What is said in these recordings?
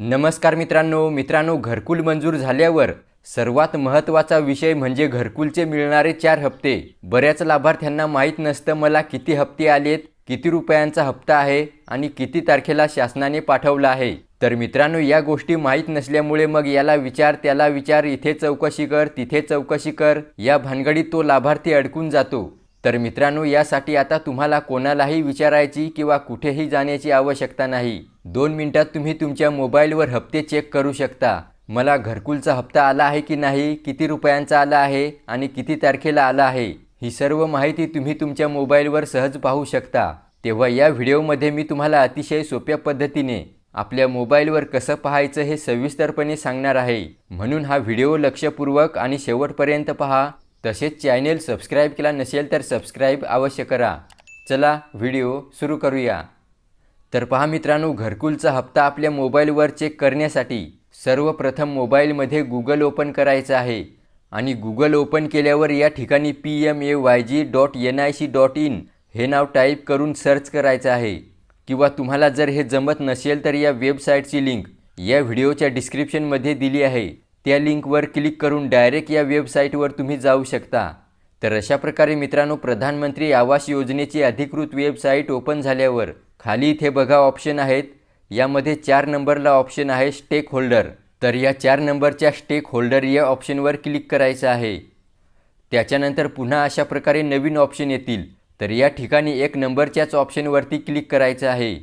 नमस्कार मित्रांनो मित्रांनो घरकुल मंजूर झाल्यावर सर्वात महत्त्वाचा विषय म्हणजे घरकुलचे मिळणारे चार हप्ते. बऱ्याच लाभार्थ्यांना माहीत नसतं मला किती हप्ते आलेत किती रुपयांचा हप्ता आहे आणि किती तारखेला शासनाने पाठवला आहे. तर मित्रांनो या गोष्टी माहीत नसल्यामुळे मग याला विचार त्याला विचार इथे चौकशी कर तिथे चौकशी कर. या भानगडीत तो लाभार्थी अडकून जातो. तर मित्रांनो यासाठी आता तुम्हाला कोणालाही विचारायची किंवा कुठेही जाण्याची आवश्यकता नाही. दोन मिनिटात तुम्ही तुमच्या मोबाईलवर हप्ते चेक करू शकता. मला घरकुलचा हप्ता आला आहे की नाही किती रुपयांचा आला आहे आणि किती तारखेला आला आहे ही सर्व माहिती तुम्ही तुमच्या मोबाईलवर सहज पाहू शकता. तेव्हा या व्हिडिओमध्ये मी तुम्हाला अतिशय सोप्या पद्धतीने आपल्या मोबाईलवर कसं पाहायचं हे सविस्तरपणे सांगणार आहे. म्हणून हा व्हिडिओ लक्षपूर्वक आणि शेवटपर्यंत पहा. तसेच चॅनेल सबस्क्राईब केला नसेल तर सबस्क्राईब अवश्य करा. चला व्हिडिओ सुरू करूया. तर पहा मित्रांनो घरकुलचा हप्ता आपल्या मोबाईलवर चेक करण्यासाठी सर्वप्रथम मोबाईलमध्ये गुगल ओपन करायचं आहे आणि गुगल ओपन केल्यावर या ठिकाणी P M A Y G dot N I C dot in हे नाव टाईप करून सर्च करायचं आहे. किंवा तुम्हाला जर हे जमत नसेल तर या वेबसाईटची लिंक या व्हिडिओच्या डिस्क्रिप्शनमध्ये दिली आहे. त्या लिंकवर क्लिक करून डायरेक्ट या वेबसाईटवर तुम्ही जाऊ शकता. तर अशा प्रकारे मित्रांनो प्रधानमंत्री आवास योजनेची अधिकृत वेबसाईट ओपन झाल्यावर खाली इथे बघा ऑप्शन आहेत. यामध्ये चार नंबरला ऑप्शन आहे स्टेक होल्डर. तर या चार नंबरच्या स्टेक होल्डर या ऑप्शनवर क्लिक करायचं आहे. त्याच्यानंतर पुन्हा अशा प्रकारे नवीन ऑप्शन येतील. तर या ठिकाणी एक नंबरच्याच ऑप्शनवरती क्लिक करायचं आहे.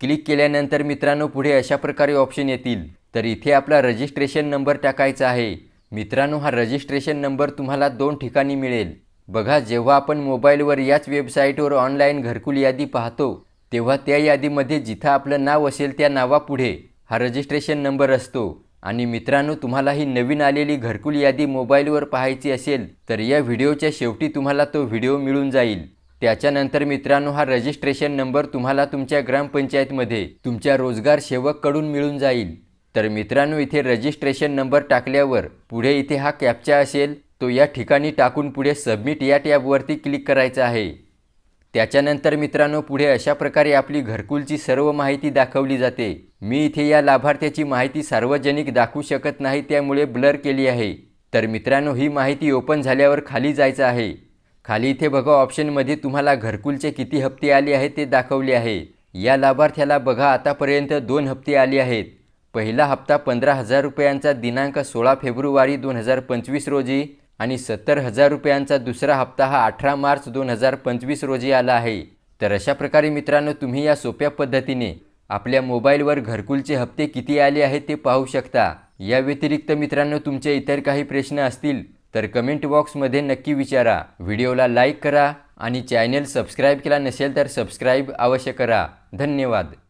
क्लिक केल्यानंतर मित्रांनो पुढे अशा प्रकारे ऑप्शन येतील. तर इथे आपला रजिस्ट्रेशन नंबर टाकायचा आहे. मित्रांनो हा रजिस्ट्रेशन नंबर तुम्हाला दोन ठिकाणी मिळेल. बघा जेव्हा आपण मोबाईलवर याच वेबसाईटवर ऑनलाईन घरकुल यादी पाहतो तेव्हा त्या यादीमध्ये जिथं आपलं नाव असेल त्या नावापुढे हा रजिस्ट्रेशन नंबर असतो. आणि मित्रांनो तुम्हाला ही नवीन आलेली घरकुल यादी मोबाईलवर पाहायची असेल तर या व्हिडिओच्या शेवटी तुम्हाला तो व्हिडिओ मिळून जाईल. त्याच्यानंतर मित्रांनो हा रजिस्ट्रेशन नंबर तुम्हाला तुमच्या ग्रामपंचायतमध्ये तुमच्या रोजगार सेवककडून मिळून जाईल. तर मित्रांनो इथे रजिस्ट्रेशन नंबर टाकल्यावर पुढे इथे हा कॅप्चा असेल. तो या ठिकाणी टाकून पुढे सबमिट या टॅबवरती क्लिक करायचा आहे. त्याच्यानंतर मित्रांनो पुढे अशा प्रकारे आपली घरकुलची सर्व माहिती दाखवली जाते. मी इथे या लाभार्थ्याची माहिती सार्वजनिक दाखवू शकत नाही त्यामुळे ब्लर केली आहे. तर मित्रांनो ही माहिती ओपन झाल्यावर खाली जायचं आहे. खाली इथे बघा ऑप्शनमध्ये तुम्हाला घरकुलचे किती हप्ते आले आहेत ते दाखवले आहे. या लाभार्थ्याला बघा आतापर्यंत दोन हप्ते आले आहेत. पहिला हप्ता पंधरा हजार रुपयांचा दिनांक सोळा फेब्रुवारी दोन हजार पंचवीस रोजी आणि सत्तर हजार रुपयांचा दुसरा हप्ता हा अठरा मार्च दोन हजार पंचवीस रोजी आला आहे. तर अशा प्रकारे मित्रांनो तुम्ही या सोप्या पद्धतीने आपल्या मोबाईलवर घरकुलचे हप्ते किती आले आहेत ते पाहू शकता. या व्यतिरिक्त मित्रांनो तुमचे इतर काही प्रश्न असतील तर कमेंट बॉक्समध्ये नक्की विचारा. व्हिडिओला लाईक करा आणि चॅनेल सबस्क्राईब केला नसेल तर सबस्क्राईब अवश्य करा. धन्यवाद.